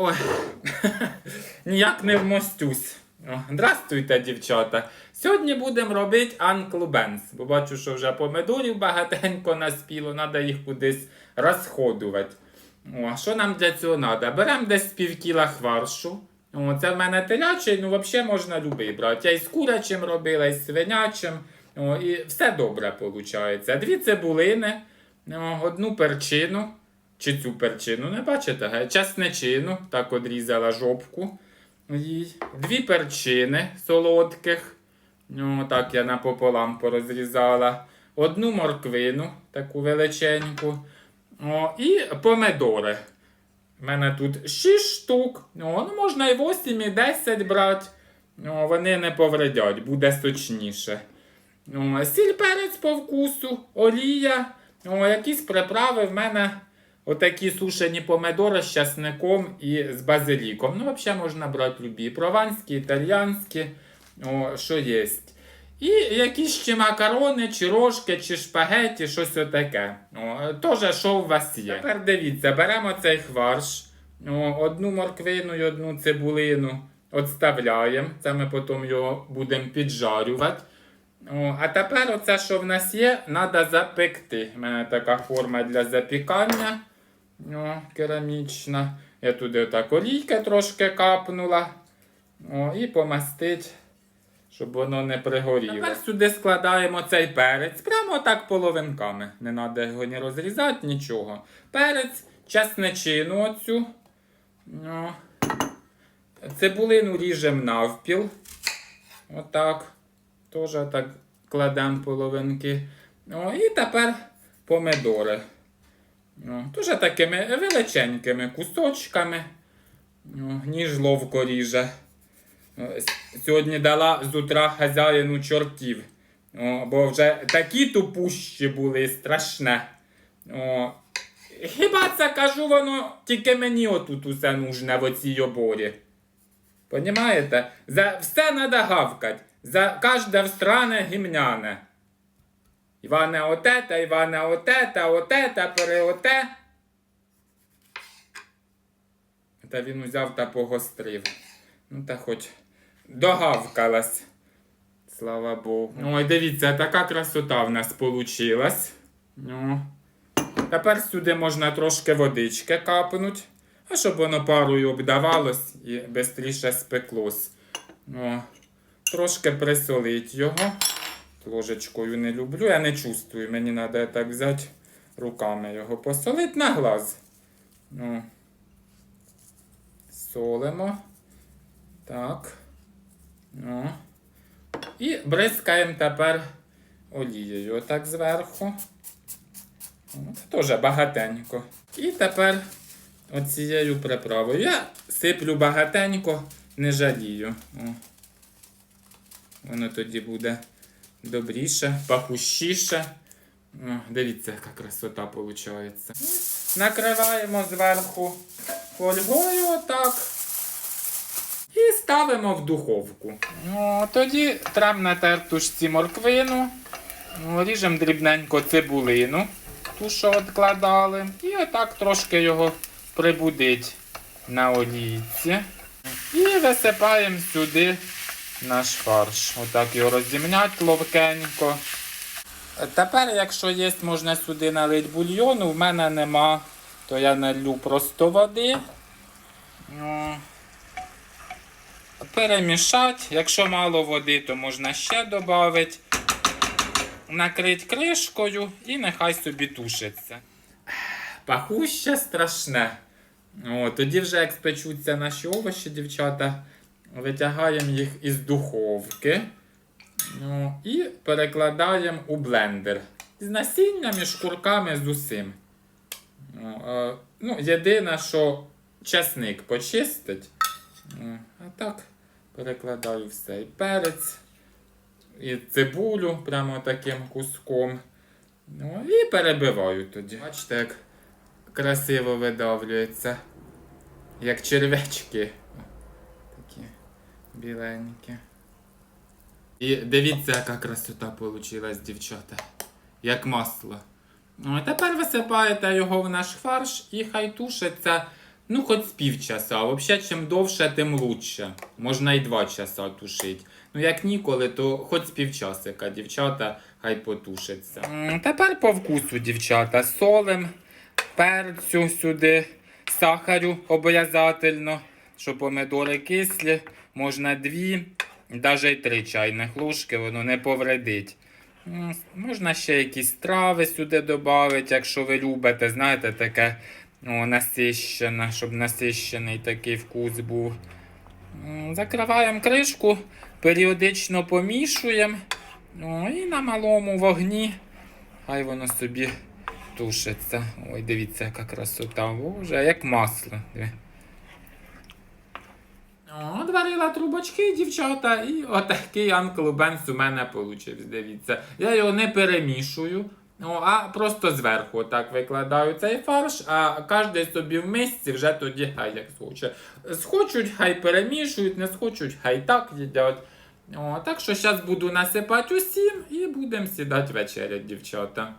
Ой, ніяк не вмостюсь. О, Здрастуйте, дівчата. Сьогодні будемо робити анклбенс, бо бачу, що вже помидорів багатенько наспіло, треба їх кудись розходувати. О, що нам для цього треба? Беремо десь пів кіла хваршу. О, це в мене телячий, ну взагалі можна любий брати. Я і з курячим робила, і з свинячим. О, і все добре виходить. Дві цибулини, о, одну перчину. Чи цю перчину, не бачите? ге? Часничину, так одрізала жопку. Дві перчини солодких. Ну, так я напополам порозрізала. Одну морквину, таку величеньку. О, і помидори. У мене тут 6 штук. О, ну можна і 8, і 10 брати. О, вони не повредять, буде сочніше. О, сіль перець по вкусу, олія, о, якісь приправи в мене отакі сушені помидори з часником і з базиліком. Ну, взагалі можна брати любі. Прованські, італіянські, о, що є. І якісь чи макарони, чи рожки, чи шпагеті, щось отаке. О, Тоже, що у вас є. Тепер дивіться, беремо цей хварш, о, одну морквину і одну цибулину відставляємо. Це ми потім його будемо піджарювати. О, а тепер оце, що в нас є, треба запекти. У мене така форма для запікання. О, керамічна. Я туди отак олійки трошки капнула. О, і помастить, щоб воно не пригоріло. Тепер сюди складаємо цей перець. Прямо так половинками. Не треба його ні розрізати, нічого. Перець, часничину оцю. О. Цибулину ріжемо навпіл. Отак. Теж так кладемо половинки. О, і тепер помидори. О, теж такими величенькими кусочками. О, ніж ловко ріже. Сьогодні дала з утра хазяїну чортів. О, бо вже такі тупущі були, страшне. О, хіба це кажу, воно тільки мені отут усе нужне в оцій оборі. Понімаєте? За все треба гавкать. За кожне встране гімняне. Іване отета, Іване отета, отета, переоте. Та він узяв та погострив. Ну та хоч догавкалась. Слава Богу. Ой, дивіться, така красота в нас получилась. Ну. Тепер сюди можна трошки водички капнуть, а щоб воно парою обдавалось і швидше спеклось. О, трошки присолить його. Ложечкою не люблю, я не чувствую. Мені треба так взяти руками його посолити на глаз. Ну. Солимо. Так. Ну. І бризкаємо тепер олією. Отак зверху. От, Теж багатенько. І тепер оцією приправою. Я сиплю багатенько, не жалію. О. Воно тоді буде добріше, пахущіше. Дивіться, яка красота виходить. Накриваємо зверху фольгою отак. І ставимо в духовку. О, тоді трем на тертушці морквину. Ріжемо дрібненько цибулину, ту, що відкладали. І отак трошки його прибудить на олійці. І висипаємо сюди наш фарш. Отак його розімнять ловкенько. Тепер, якщо є, можна сюди налити бульйону. В мене нема, то я налью просто води. Перемішати. Якщо мало води, то можна ще додати. Накрити кришкою і нехай собі тушиться. Пахуще страшне. О, тоді вже як спечуться наші овочі, дівчата, витягаємо їх із духовки ну, і перекладаємо у блендер. З насінням, і шкурками, з усім. Ну, е, ну, єдине, що часник почистить. Ну, а так перекладаю все. І перець, і цибулю прямо таким куском. Ну, і перебиваю тоді. Бачите, як красиво видавлюється. Як червячки. Такі біленькі. І дивіться, яка красота вийшла, дівчата. Як масло. Ну, тепер висипаєте його в наш фарш і хай тушиться Ну, хоч з півчаса. Взагалі, чим довше, тим лучше. Можна і два часа тушити. Ну, як ніколи, то хоч з півчасика, дівчата, хай потушиться. Тепер по вкусу, дівчата, солим, перцю сюди, сахарю обов'язательно, щоб помидори кислі, можна дві, навіть три чайних ложки, воно не повредить. Можна ще якісь трави сюди додати, якщо ви любите, знаєте, таке о, насищене, щоб насищений такий вкус був. Закриваємо кришку, періодично помішуємо. Ну, і на малому вогні. Хай воно собі тушиться. Ой, дивіться, яка красота. Боже, як масло. Диви. Трубочки, дівчата, і отакий анклубенс у мене получився. Дивіться. Я його не перемішую, ну, а просто зверху так викладаю цей фарш, а кожен собі в мисці вже тоді хай як схоче. Схочуть, хай перемішують, не схочуть, хай так їдять. О, так що зараз буду насипати усім і будемо сідати вечерять, дівчата.